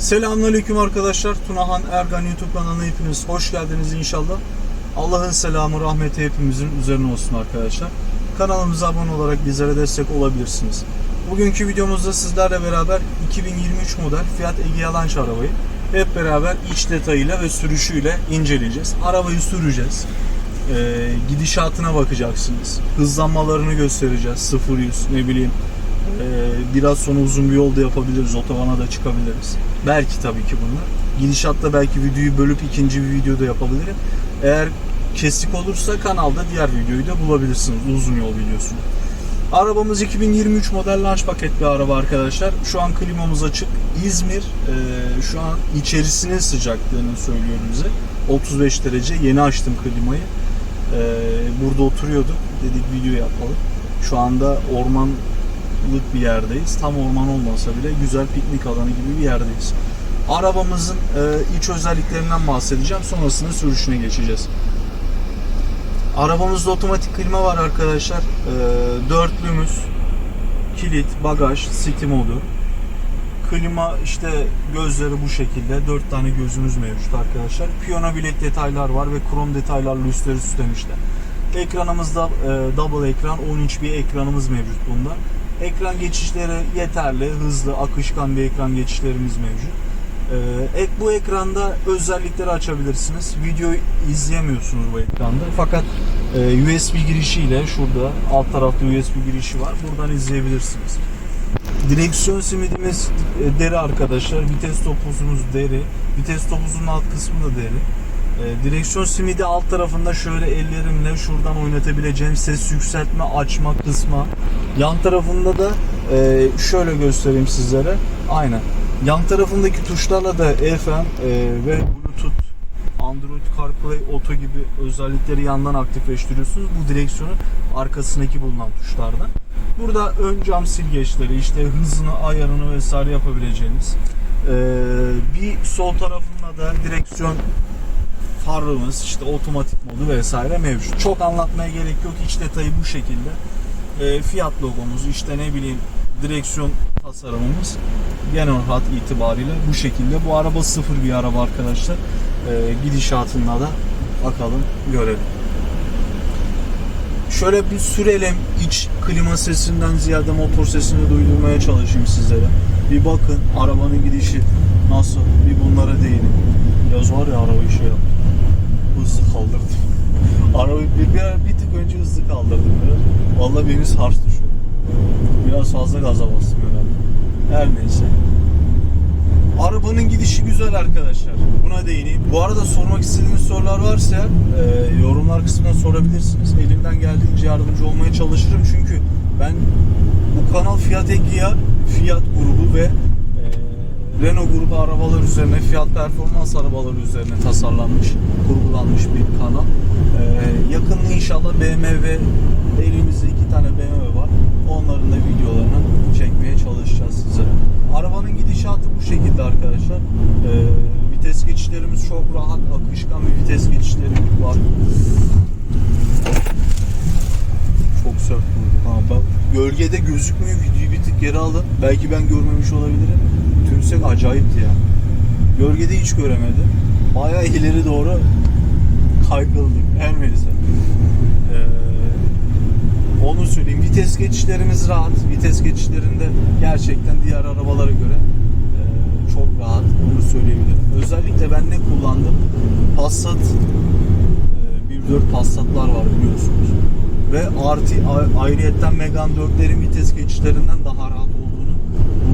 Selamünaleyküm arkadaşlar. Tunahan Ergan YouTube kanalına hepiniz hoş geldiniz inşallah. Allah'ın selamı, rahmeti hepimizin üzerine olsun arkadaşlar. Kanalımıza abone olarak bizlere destek olabilirsiniz. Bugünkü videomuzda sizlerle beraber 2023 model Fiat Egea Lancia arabayı hep beraber iç detayıyla ve sürüşüyle inceleyeceğiz. Arabayı süreceğiz. Ee, gidişatına bakacaksınız. Hızlanmalarını göstereceğiz. 0-100 ne bileyim ee, biraz sonra uzun bir yolda yapabiliriz. Otobana da çıkabiliriz. Belki tabii ki bunlar. Gidişatta belki videoyu bölüp ikinci bir videoda yapabilirim. Eğer kesik olursa kanalda diğer videoyu da bulabilirsiniz. Uzun yol videosunu. Arabamız 2023 model launch paket bir araba arkadaşlar. Şu an klimamız açık. İzmir e, şu an içerisinin sıcaklığını söylüyor bize. 35 derece. Yeni açtım klimayı. E, burada oturuyorduk. Dedik video yapalım. Şu anda ormanlık bir yerdeyiz. Tam orman olmasa bile güzel piknik alanı gibi bir yerdeyiz. Arabamızın e, iç özelliklerinden bahsedeceğim. Sonrasında sürüşüne geçeceğiz. Arabamızda otomatik klima var arkadaşlar. E, dörtlümüz, kilit, bagaj, city modu. Klima işte gözleri bu şekilde. Dört tane gözümüz mevcut arkadaşlar. Piyano bilek detaylar var ve krom detaylarla üstleri süslemişler. Ekranımızda e, double ekran 10 inç bir ekranımız mevcut bunda. Ekran geçişleri yeterli, hızlı, akışkan bir ekran geçişlerimiz mevcut. Ee, bu ekranda özellikleri açabilirsiniz. Video izleyemiyorsunuz bu ekranda. Fakat e, USB girişiyle şurada alt tarafta USB girişi var. Buradan izleyebilirsiniz. Direksiyon simidimiz e, deri arkadaşlar. Vites topuzumuz deri. Vites topuzunun alt kısmı da deri. E, direksiyon simidi alt tarafında şöyle ellerimle şuradan oynatabileceğim ses yükseltme, açma kısma. Yan tarafında da e, şöyle göstereyim sizlere. Aynen. Yan tarafındaki tuşlarla da FM e, ve Bluetooth, Android CarPlay, Auto gibi özellikleri yandan aktifleştiriyorsunuz. Bu direksiyonun arkasındaki bulunan tuşlardan. Burada ön cam silgeçleri, işte hızını, ayarını vesaire yapabileceğiniz. E, bir sol tarafında da direksiyon farımız, işte otomatik modu vesaire mevcut. Çok anlatmaya gerek yok. İç detayı bu şekilde. E, Fiat logomuz, işte ne bileyim direksiyon tasarımımız genel hat itibariyle bu şekilde. Bu araba sıfır bir araba arkadaşlar. E, gidişatında da bakalım görelim. Şöyle bir sürelim iç klima sesinden ziyade motor sesini duydurmaya çalışayım sizlere. Bir bakın arabanın gidişi nasıl bir bunlara değinin. Yaz var ya arabayı şey yaptım. Hızlı kaldırdım. Arabayı bir, bir, bir tık önce hızlı kaldırdım biraz. Vallahi beni sarstı şu. Biraz fazla gaza bastım herhalde. Her neyse. Arabanın gidişi güzel arkadaşlar. Buna değineyim. Bu arada sormak istediğiniz sorular varsa e, yorumlar kısmına sorabilirsiniz. Elimden geldiğince yardımcı olmaya çalışırım. Çünkü ben bu kanal Fiat Egea, Fiat grubu ve Renault grubu arabalar üzerine, Fiat performans arabaları üzerine tasarlanmış, kurgulanmış bir kanal. E, yakında inşallah BMW, elimizde iki tane BMW var. Onların da videolarını çekmeye çalışacağız size. Arabanın gidişatı bu şekilde arkadaşlar. E, vites geçişlerimiz çok rahat, akışkan bir vites geçişleri var. Çok sert bak gölgede gözükmüyor. Videoyu bir tık geri alın. Belki ben görmemiş olabilirim. Tümsek acayipti ya. Gölgede hiç göremedim. Bayağı ileri doğru kaykıldık. Her neyse. Ee, onu söyleyeyim. Vites geçişlerimiz rahat. Vites geçişlerinde gerçekten diğer arabalara göre e, çok rahat. Onu söyleyebilirim. Özellikle ben ne kullandım? Passat e, 1.4 Passat'lar var biliyorsunuz. Ve artı ayrıyetten Megane 4'lerin vites geçişlerinden daha rahat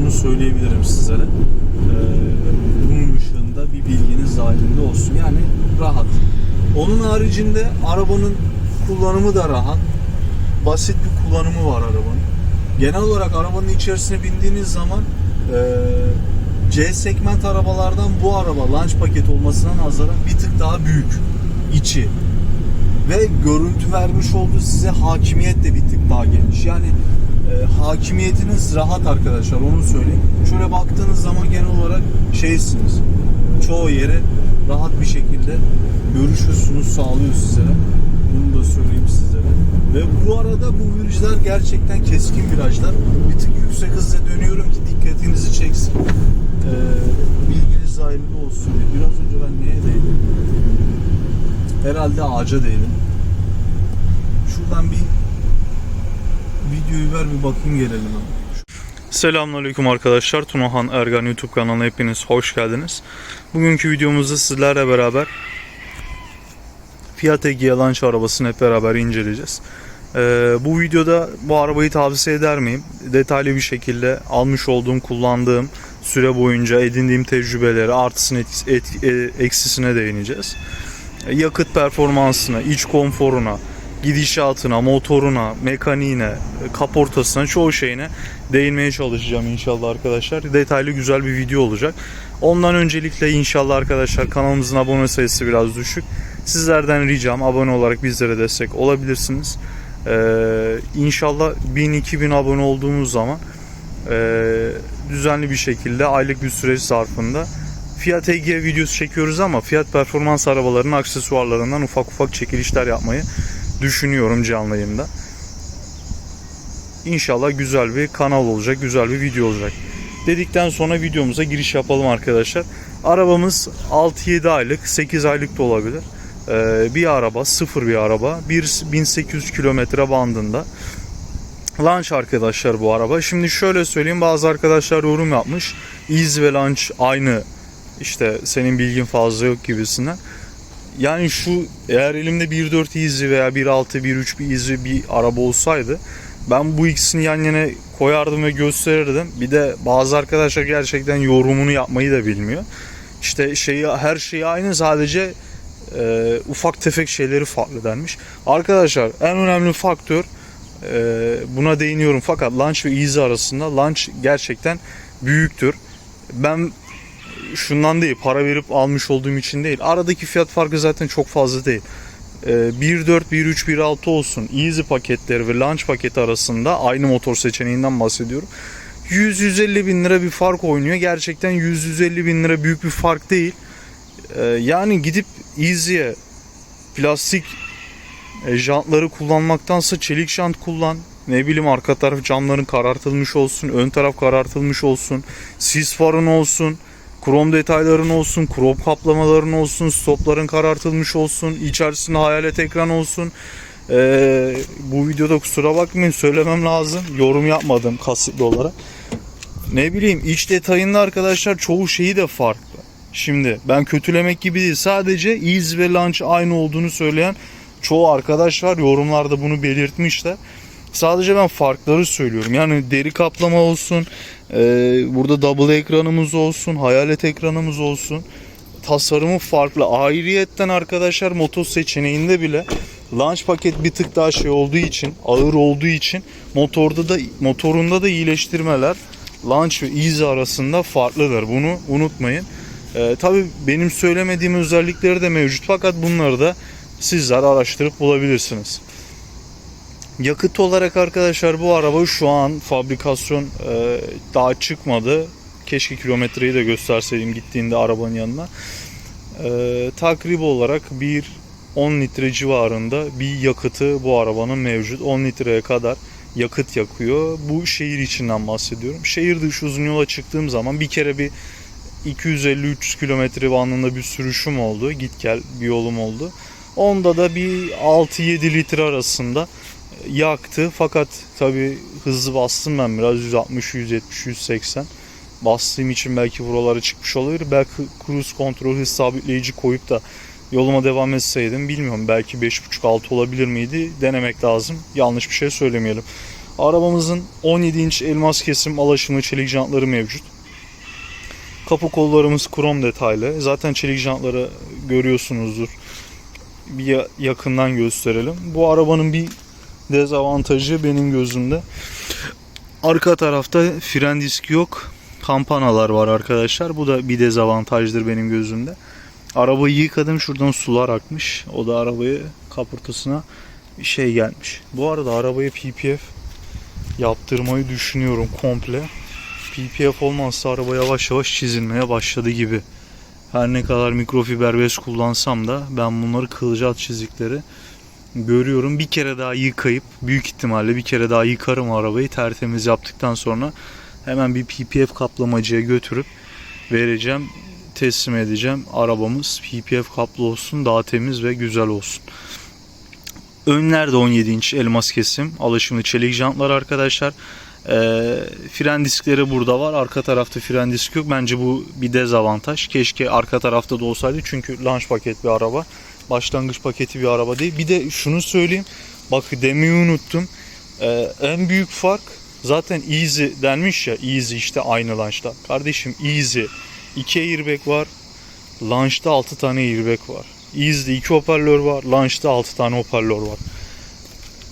bunu söyleyebilirim sizlere. Ee, bunun ışığında bir bilginiz dahilinde olsun. Yani rahat. Onun haricinde arabanın kullanımı da rahat. Basit bir kullanımı var arabanın. Genel olarak arabanın içerisine bindiğiniz zaman e, C segment arabalardan bu araba launch paket olmasına nazaran bir tık daha büyük içi ve görüntü vermiş olduğu size hakimiyet de bir tık daha geniş. Yani e, hakimiyetiniz rahat arkadaşlar onu söyleyeyim. Şöyle baktığınız zaman genel olarak şeysiniz. Çoğu yere rahat bir şekilde görüşürsünüz, sağlıyor sizlere. Bunu da söyleyeyim sizlere. Ve bu arada bu virajlar gerçekten keskin virajlar. Bir tık yüksek hızla dönüyorum ki dikkatinizi çeksin. Ee, bilginiz dahilinde olsun diye. Biraz önce ben neye değdim? Herhalde ağaca değdim. Şuradan bir videoyu ver bir bakayım gelelim abi. Selamünaleyküm arkadaşlar. Tunahan Ergan YouTube kanalına hepiniz hoş geldiniz. Bugünkü videomuzda sizlerle beraber Fiat Egea Launch arabasını hep beraber inceleyeceğiz. Ee, bu videoda bu arabayı tavsiye eder miyim? Detaylı bir şekilde almış olduğum, kullandığım süre boyunca edindiğim tecrübeleri, artısını, etkisi- et- e, eksisine değineceğiz. Yakıt performansına, iç konforuna, gidişatına, motoruna, mekaniğine, e, kaportasına, çoğu şeyine değinmeye çalışacağım inşallah arkadaşlar. Detaylı güzel bir video olacak. Ondan öncelikle inşallah arkadaşlar kanalımızın abone sayısı biraz düşük. Sizlerden ricam abone olarak bizlere destek olabilirsiniz. Ee, inşallah 1000-2000 abone olduğumuz zaman e, düzenli bir şekilde aylık bir süreç zarfında Fiat Egea videosu çekiyoruz ama fiyat performans arabalarının aksesuarlarından ufak ufak çekilişler yapmayı düşünüyorum canlı yayında. İnşallah güzel bir kanal olacak, güzel bir video olacak. Dedikten sonra videomuza giriş yapalım arkadaşlar. Arabamız 6-7 aylık, 8 aylık da olabilir. Ee, bir araba, sıfır bir araba. Bir 1800 kilometre bandında. Launch arkadaşlar bu araba. Şimdi şöyle söyleyeyim bazı arkadaşlar yorum yapmış. Easy ve Launch aynı işte senin bilgin fazla yok gibisinden. Yani şu eğer elimde 1.4 Easy veya 1.6 1.3 bir Easy bir araba olsaydı ben bu ikisini yan yana koyardım ve gösterirdim. Bir de bazı arkadaşlar gerçekten yorumunu yapmayı da bilmiyor. İşte şeyi her şeyi aynı sadece e, ufak tefek şeyleri farklı denmiş. Arkadaşlar en önemli faktör e, buna değiniyorum fakat Launch ve Easy arasında Launch gerçekten büyüktür. Ben şundan değil para verip almış olduğum için değil. Aradaki fiyat farkı zaten çok fazla değil. Ee, 1.4, 1.3, 1.6 olsun Easy paketleri ve Launch paketi arasında aynı motor seçeneğinden bahsediyorum. 100-150 bin lira bir fark oynuyor. Gerçekten 100-150 bin lira büyük bir fark değil. Ee, yani gidip Easy'ye plastik e, jantları kullanmaktansa çelik jant kullan. Ne bileyim arka taraf camların karartılmış olsun, ön taraf karartılmış olsun, sis farın olsun, krom detayların olsun, krom kaplamaların olsun, stopların karartılmış olsun, içerisinde hayalet ekran olsun. Ee, bu videoda kusura bakmayın söylemem lazım. Yorum yapmadım kasıtlı olarak. Ne bileyim iç detayında arkadaşlar çoğu şeyi de farklı. Şimdi ben kötülemek gibi değil. Sadece Ease ve Launch aynı olduğunu söyleyen çoğu arkadaş var. Yorumlarda bunu belirtmişler. Sadece ben farkları söylüyorum. Yani deri kaplama olsun, e, burada double ekranımız olsun, hayalet ekranımız olsun. Tasarımı farklı. Ayrıyetten arkadaşlar motor seçeneğinde bile launch paket bir tık daha şey olduğu için, ağır olduğu için motorda da motorunda da iyileştirmeler launch ve easy arasında farklıdır. Bunu unutmayın. Ee, Tabi benim söylemediğim özellikleri de mevcut fakat bunları da sizler araştırıp bulabilirsiniz. Yakıt olarak arkadaşlar bu araba şu an fabrikasyon e, daha çıkmadı. Keşke kilometreyi de gösterseydim gittiğinde arabanın yanına. E, takrib olarak bir 10 litre civarında bir yakıtı bu arabanın mevcut. 10 litreye kadar yakıt yakıyor. Bu şehir içinden bahsediyorum. Şehir dışı uzun yola çıktığım zaman bir kere bir 250-300 kilometre bandında bir sürüşüm oldu. Git gel bir yolum oldu. Onda da bir 6-7 litre arasında yaktı. Fakat tabi hızlı bastım ben biraz 160, 170, 180. Bastığım için belki buralara çıkmış olabilir. Belki cruise kontrol hız sabitleyici koyup da yoluma devam etseydim bilmiyorum. Belki 5.5-6 olabilir miydi? Denemek lazım. Yanlış bir şey söylemeyelim. Arabamızın 17 inç elmas kesim alaşımlı çelik jantları mevcut. Kapı kollarımız krom detaylı. Zaten çelik jantları görüyorsunuzdur. Bir ya- yakından gösterelim. Bu arabanın bir dezavantajı benim gözümde. Arka tarafta fren diski yok. Kampanalar var arkadaşlar. Bu da bir dezavantajdır benim gözümde. Arabayı yıkadım. Şuradan sular akmış. O da arabayı kaportasına bir şey gelmiş. Bu arada arabaya PPF yaptırmayı düşünüyorum komple. PPF olmazsa araba yavaş yavaş çizilmeye başladı gibi. Her ne kadar mikrofiber bez kullansam da ben bunları kılcal çizikleri görüyorum. Bir kere daha yıkayıp büyük ihtimalle bir kere daha yıkarım arabayı tertemiz yaptıktan sonra hemen bir PPF kaplamacıya götürüp vereceğim. teslim edeceğim. Arabamız PPF kaplı olsun, daha temiz ve güzel olsun. Önler de 17 inç elmas kesim. Alışımlı çelik jantlar arkadaşlar. Ee, fren diskleri burada var. Arka tarafta fren diski yok. Bence bu bir dezavantaj. Keşke arka tarafta da olsaydı. Çünkü launch paket bir araba. Başlangıç paketi bir araba değil. Bir de şunu söyleyeyim. Bak demeyi unuttum. Ee, en büyük fark zaten easy denmiş ya. Easy işte aynı launch'ta. Kardeşim easy. 2 airbag var. Launch'ta 6 tane airbag var. Easy'de 2 hoparlör var. Launch'ta 6 tane hoparlör var.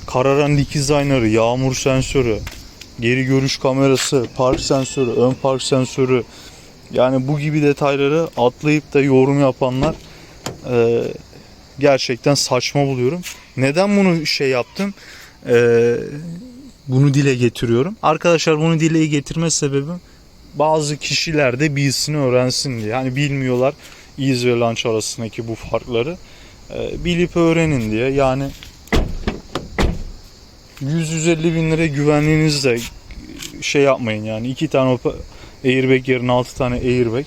Kararan dikiz aynarı, yağmur sensörü, geri görüş kamerası, park sensörü, ön park sensörü. Yani bu gibi detayları atlayıp da yorum yapanlar e, gerçekten saçma buluyorum. Neden bunu şey yaptım? E, bunu dile getiriyorum. Arkadaşlar bunu dile getirme sebebim bazı kişiler de bilsin öğrensin diye. Yani bilmiyorlar Ease ve Launch arasındaki bu farkları. E, bilip öğrenin diye. Yani 100-150 bin lira güvenliğinizle şey yapmayın yani iki tane airbag yerine 6 tane airbag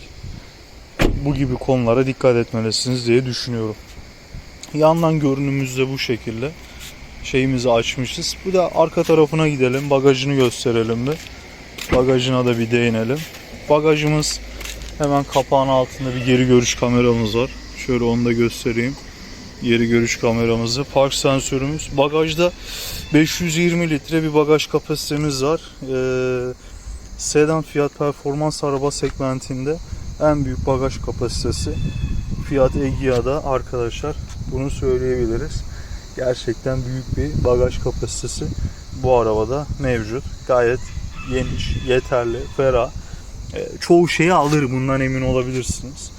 bu gibi konulara dikkat etmelisiniz diye düşünüyorum. Yandan görünümüzde bu şekilde şeyimizi açmışız. Bu da arka tarafına gidelim. Bagajını gösterelim bir. Bagajına da bir değinelim. Bagajımız hemen kapağın altında bir geri görüş kameramız var. Şöyle onu da göstereyim. Geri görüş kameramızı. Park sensörümüz. Bagajda 520 litre bir bagaj kapasitemiz var. Ee, sedan fiyat performans araba segmentinde en büyük bagaj kapasitesi Fiat Egea'da arkadaşlar bunu söyleyebiliriz. Gerçekten büyük bir bagaj kapasitesi bu arabada mevcut. Gayet geniş, yeterli, ferah. Ee, çoğu şeyi alır bundan emin olabilirsiniz.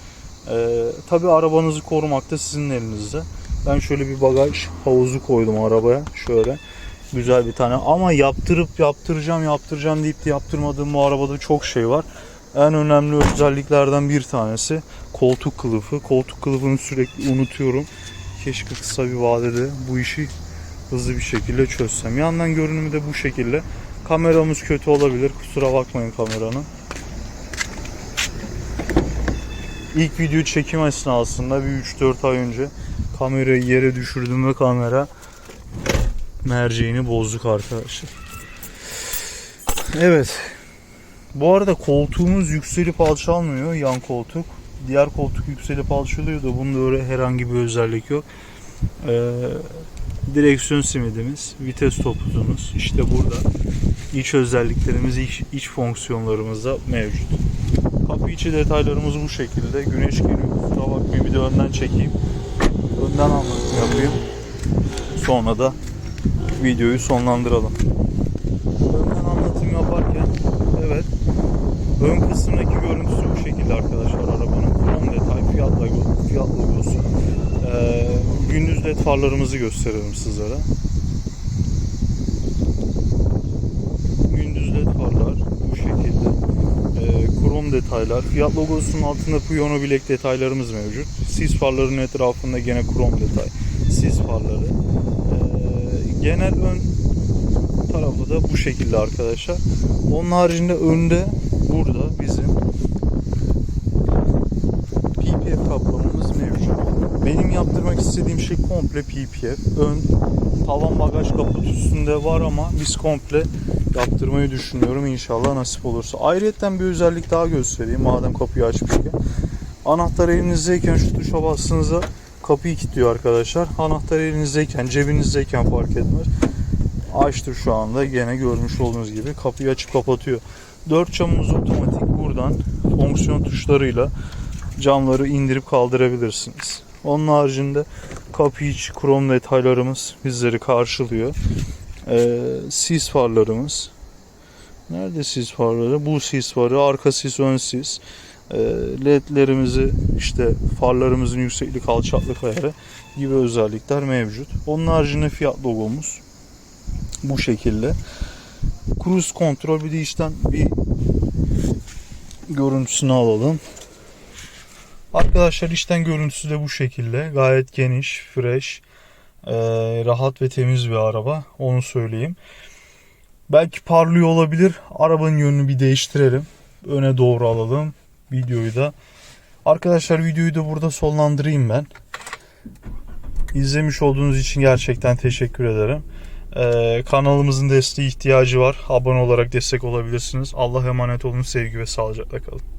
Ee, Tabi arabanızı korumak da sizin elinizde. Ben şöyle bir bagaj havuzu koydum arabaya. Şöyle güzel bir tane. Ama yaptırıp yaptıracağım yaptıracağım deyip de yaptırmadığım bu arabada çok şey var. En önemli özelliklerden bir tanesi koltuk kılıfı. Koltuk kılıfını sürekli unutuyorum. Keşke kısa bir vadede bu işi hızlı bir şekilde çözsem. Yandan görünümü de bu şekilde. Kameramız kötü olabilir. Kusura bakmayın kameranın. İlk video çekim esnasında bir 3-4 ay önce kamerayı yere düşürdüm ve kamera merceğini bozduk arkadaşlar. Evet. Bu arada koltuğumuz yükselip alçalmıyor yan koltuk. Diğer koltuk yükselip alçalıyor da bunda öyle herhangi bir özellik yok. Ee, direksiyon simidimiz, vites topuzumuz işte burada. İç özelliklerimiz, iç, iç fonksiyonlarımız da mevcut. Kapı içi detaylarımız bu şekilde. Güneş geliyor. Kusura bakmayın bir de önden çekeyim. Önden anlatım yapayım. Sonra da videoyu sonlandıralım. Önden anlatım yaparken evet ön kısımdaki görüntüsü bu şekilde arkadaşlar arabanın. Krom detay, fiyat logosu, fiyat logosu. Ee, gündüz led farlarımızı gösterelim sizlere. Gündüz led farlar bu şekilde. Ee, krom detaylar. Fiyat logosunun altında piyano bilek detaylarımız mevcut. Sis farların etrafında gene krom detay. Sis farları. Ee, genel ön tarafı da bu şekilde arkadaşlar. Onun haricinde önde burada bizim PPF kaplamamız mevcut. Benim yaptırmak istediğim şey komple PPF. Ön tavan bagaj kaput üstünde var ama biz komple yaptırmayı düşünüyorum inşallah nasip olursa. Ayrıyeten bir özellik daha göstereyim madem kapıyı açmışken. Anahtar elinizdeyken şu tuşa bastığınızda kapıyı kilitliyor arkadaşlar. Anahtar elinizdeyken, cebinizdeyken fark etmez. Açtı şu anda gene görmüş olduğunuz gibi kapıyı açıp kapatıyor. Dört camımız otomatik buradan fonksiyon tuşlarıyla camları indirip kaldırabilirsiniz. Onun haricinde kapı içi krom detaylarımız bizleri karşılıyor. Ee, sis farlarımız. Nerede sis farları? Bu sis farı, arka sis, ön sis. Ee, ledlerimizi işte farlarımızın yükseklik alçaklık ayarı gibi özellikler mevcut. Onun haricinde fiyat logomuz bu şekilde. Cruise kontrol bir de içten bir görüntüsünü alalım. Arkadaşlar içten görüntüsü de bu şekilde. Gayet geniş, fresh, ee, rahat ve temiz bir araba. Onu söyleyeyim. Belki parlıyor olabilir. Arabanın yönünü bir değiştirelim. Öne doğru alalım. Videoyu da Arkadaşlar videoyu da burada sonlandırayım ben. İzlemiş olduğunuz için gerçekten teşekkür ederim. Ee, kanalımızın desteği ihtiyacı var. Abone olarak destek olabilirsiniz. Allah'a emanet olun. Sevgi ve sağlıcakla kalın.